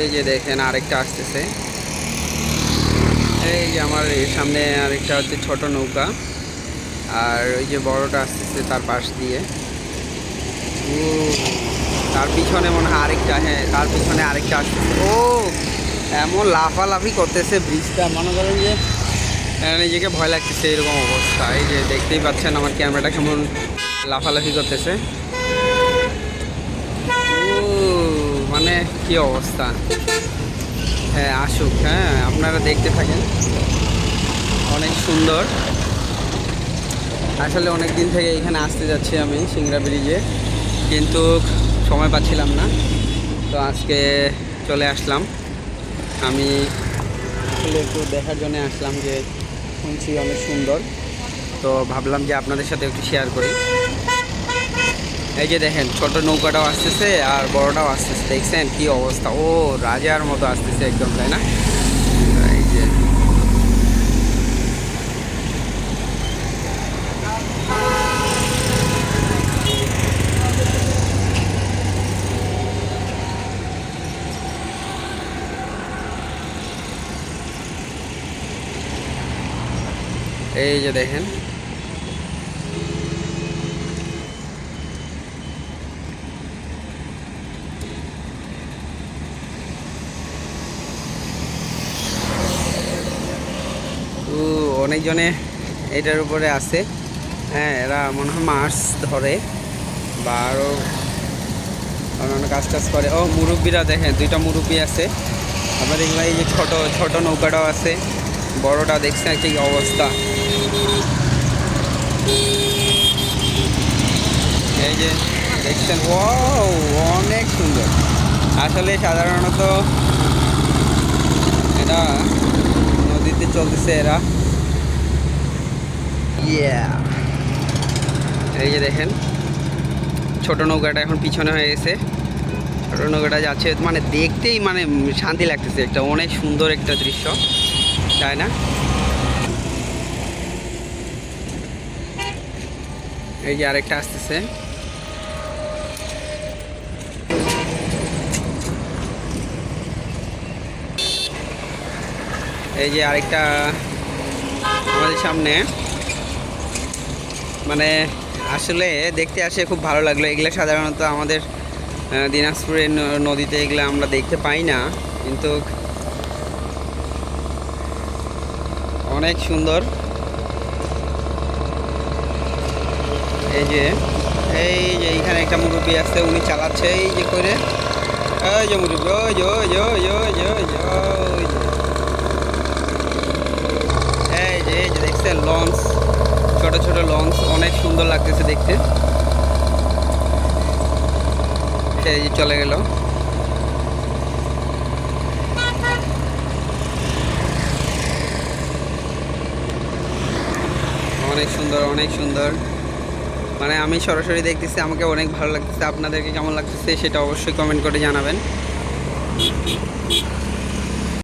এই যে দেখেন আরেকটা আসতেছে। এই যে আমার সামনে আরেকটা হচ্ছে ছোট নৌকা। আর ওই যে বড়টা আসতেছে তার পাশ দিয়ে। তার পিছনে মনে হয় আরেকটা হ্যাঁ তার পিছনে আরেকটা আসতেছে। ও, এমন লাফালাফি করতেছে ব্রিজটা। মনে করেন যে নিজেকে ভয় লাগতেছে, এরকম অবস্থা। এই যে দেখতেই পাচ্ছেন আমার ক্যামেরাটা কেমন লাফালাফি করতেছে ও মানে কি অবস্থা? হ্যাঁ আসুক হ্যাঁ আপনারা দেখতে থাকেন। অনেক সুন্দর। আসলে অনেক দিন থেকে এখানে আসতে যাচ্ছি আমি সিংড়া ব্রিজে, কিন্তু সময় পাচ্ছিলাম না। তো আজকে চলে আসলাম। আমি আসলে একটু দেখার জন্য আসলাম যে শুনছি অনেক সুন্দর। তো ভাবলাম যে আপনাদের সাথে একটু শেয়ার করি। এই যে দেখেন, ছোট নৌকাটাও আসতেছে আর বড়টাও আসতেছে। দেখছেন কি অবস্থা? ও, রাজার মতো আসতেছে একদম, তাই না? এই যে। এই যে দেখেন ও অনেকজনে এটার উপরে আছে। হ্যাঁ এরা মনে হয় মাছ ধরে বা আরও অন্যান্য কাজ টাজ করে। ও, মুরব্বীরা দেখেন, দুইটা মুরব্বী আছে। আবার এগুলো এই যে ছোট ছোট নৌকাটাও আছে। বড়টা দেখছেন কি অবস্থা। এই যে দেখছেন ও অনেক সুন্দর। আসলে সাধারণত এটা নদীতে চলতেছে এরা। এই যে দেখেন, ছোট নৌকাটা এখন পিছনে হয়ে গেছে। ছোট নৌকাটা যাচ্ছে মানে দেখতেই মানে শান্তি লাগতেছে একটা, অনেক সুন্দর একটা দৃশ্য, তাই না? এই যে আরেকটা আসতেছে। এই যে আরেকটা আমাদের সামনে মানে আসলে দেখতে আসে খুব ভালো লাগল। এগুলো সাধারণত আমাদের দিনাজপুরের নদীতে এগুলো আমরা দেখতে পাই না। কিন্তু অনেক সুন্দর। এই যে এই যে এইখানে একটা মুরব্বী আছে, উনি চালাচ্ছে, এই যে করে ওই যে মুরব্বী ওই যে ওই যে ওই যে ওই যে ওই যে ওই যে এই যে এই যে দেখছেন লঞ্চ ছোট ছোট লঞ্চ অনেক সুন্দর লাগতেছে দেখতে। এই চলে গেল। অনেক সুন্দর অনেক সুন্দর। মানে আমি সরাসরি দেখতেছি, আমাকে অনেক ভালো লাগতেছে। আপনাদেরকে কেমন লাগতেছে সেটা অবশ্যই কমেন্ট করে জানাবেন।